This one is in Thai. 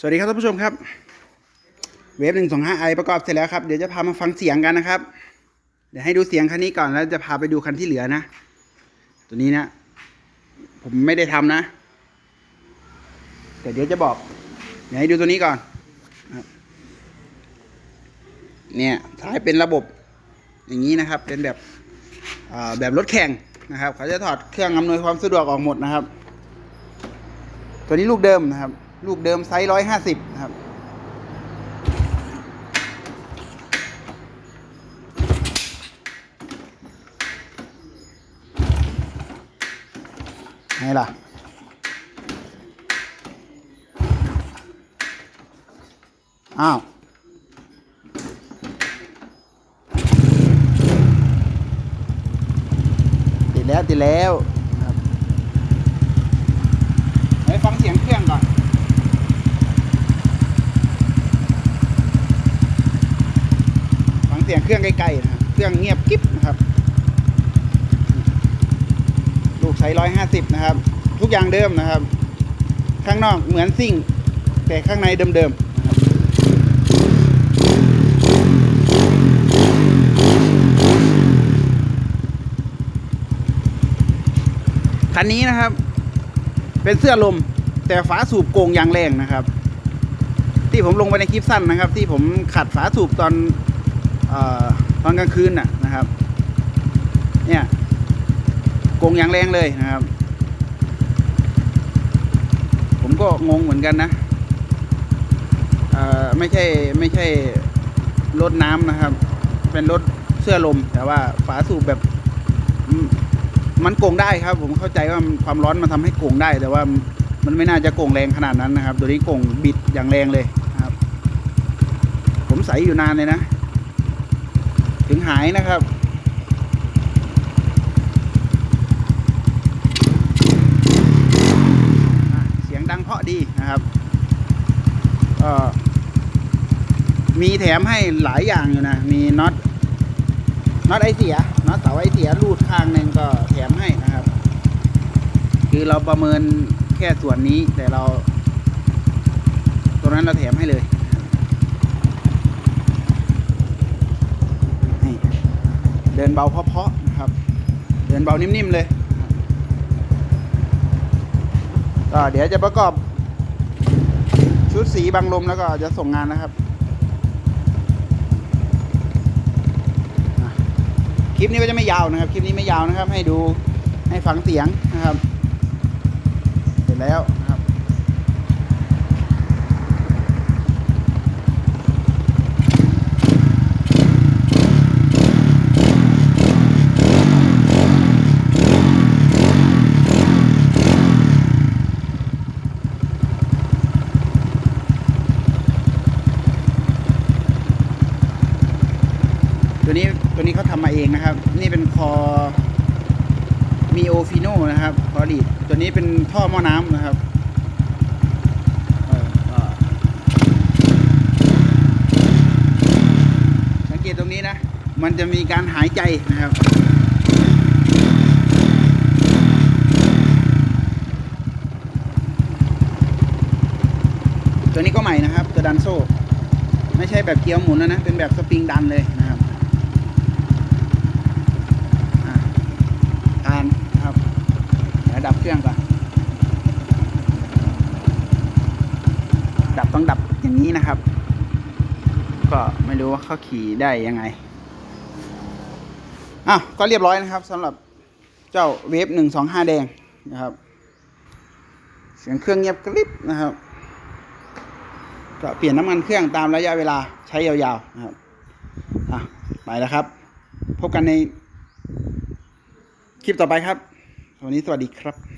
สวัสดีครับท่านผู้ชมครับ เวฟหนึ่งสองห้าไอประกอบเสร็จแล้วครับ เดี๋ยวจะพามาฟังเสียงกันนะครับ เดี๋ยวให้ดูเสียงคันนี้ก่อนแล้วจะพาไปดูคันที่เหลือนะ ตัวนี้นะ ผมไม่ได้ทำนะ แต่เดี๋ยวจะบอก เดี๋ยวให้ดูตัวนี้ก่อน เนี่ยท้ายเป็นระบบ อย่างนี้นะครับ เป็นแบบแบบรถแข่งนะครับ เขาจะถอดเครื่องอำนวยความสะดวกออกหมดนะครับ ตัวนี้ลูกเดิมนะครับ ลูกเดิมไซส์ร้อยห้าสิบครับ ไงล่ะ อ้าว ติดแล้ว ติดแล้วครับไปฟังเสียงเครื่องก่อน ฟังเสียงเครื่องใกล้ๆนะเครื่องเงียบกิ๊บนะครับ ลูกใช้ร้อยห้าสิบนะครับ ทุกอย่างเดิมนะครับ ข้างนอกเหมือนซิ่ง แต่ข้างในเดิมๆนะครับคันนี้นะครับ เป็นเสื้อลมแต่ฝาสูบโกงยางแรงนะครับ ที่ผมลงไปในคลิปสั้นนะครับ ที่ผมขัดฝาสูบตอน ตอนกลางคืนน่ะนะครับ เนี่ยโกงอย่างแรงเลยนะครับ ผมก็งงเหมือนกันนะไม่ใช่ไม่ใช่รถน้ำนะครับ เป็นรถเสื้อลม แต่ว่าฝาสูบแบบมันโกงได้ครับ ผมเข้าใจว่าความร้อนมันทำให้โกงได้ แต่ว่ามันไม่น่าจะโกงแรงขนาดนั้นนะครับ ตัวนี้โกงบิดอย่างแรงเลยครับ ผมใส่อยู่นานเลยนะ หายนะครับเสียงดังเพราะดีนะครับก็มีแถมให้หลายอย่างอยู่นะ มีน็อตน็อตไอเสียน็อตเสาไอเสียรูดข้างหนึ่งก็แถมให้นะครับ คือเราประเมินแค่ส่วนนี้แต่เราตัวนั้นเราแถมให้เลยนี่ เดินเบาเพาะๆนะครับ เดินเบานิ่มๆเลยก็เดี๋ยวจะประกอบชุดสีบังลมแล้วก็จะส่งงานนะครับ คลิปนี้ก็จะไม่ยาวนะครับ คลิปนี้ไม่ยาวนะครับ ให้ดูให้ฟังเสียงนะครับ เสร็จแล้ว ตัวนี้ตัวนี้เขาทำมาเองนะครับ นี่เป็นคอมีโอฟิโนนะครับคอรีดตัวนี้เป็นท่อหม้อน้ำนะครับสังเกตตรงนี้นะ มันจะมีการหายใจนะครับตัวนี้ก็ใหม่นะครับ ตัวดันโซ่ ไม่ใช่แบบเกียวหมุนแล้วนะ เป็นแบบสปริงดันเลยนะครับอะทานนะครับเดี๋ยวดับเค รื่องก่อน ดับต้องดับอย่างนี้นะครับ ก็ไม่รู้ว่าเขาขี่ได้ยังไงอ้าวก็เรียบร้อยนะครับสำหรับเจ้าเวฟหนึ่งสองห้าแดงนะครับ เสียงเครื่องเงียบกริบนะครับ ก็เปลี่ยนน้ำมันเครื่องตามระยะเวลาใช้ยาวๆนะครับอะไปแล้วครับ พบกันในคลิปต่อไปครับ วันนี้สวัสดีครับ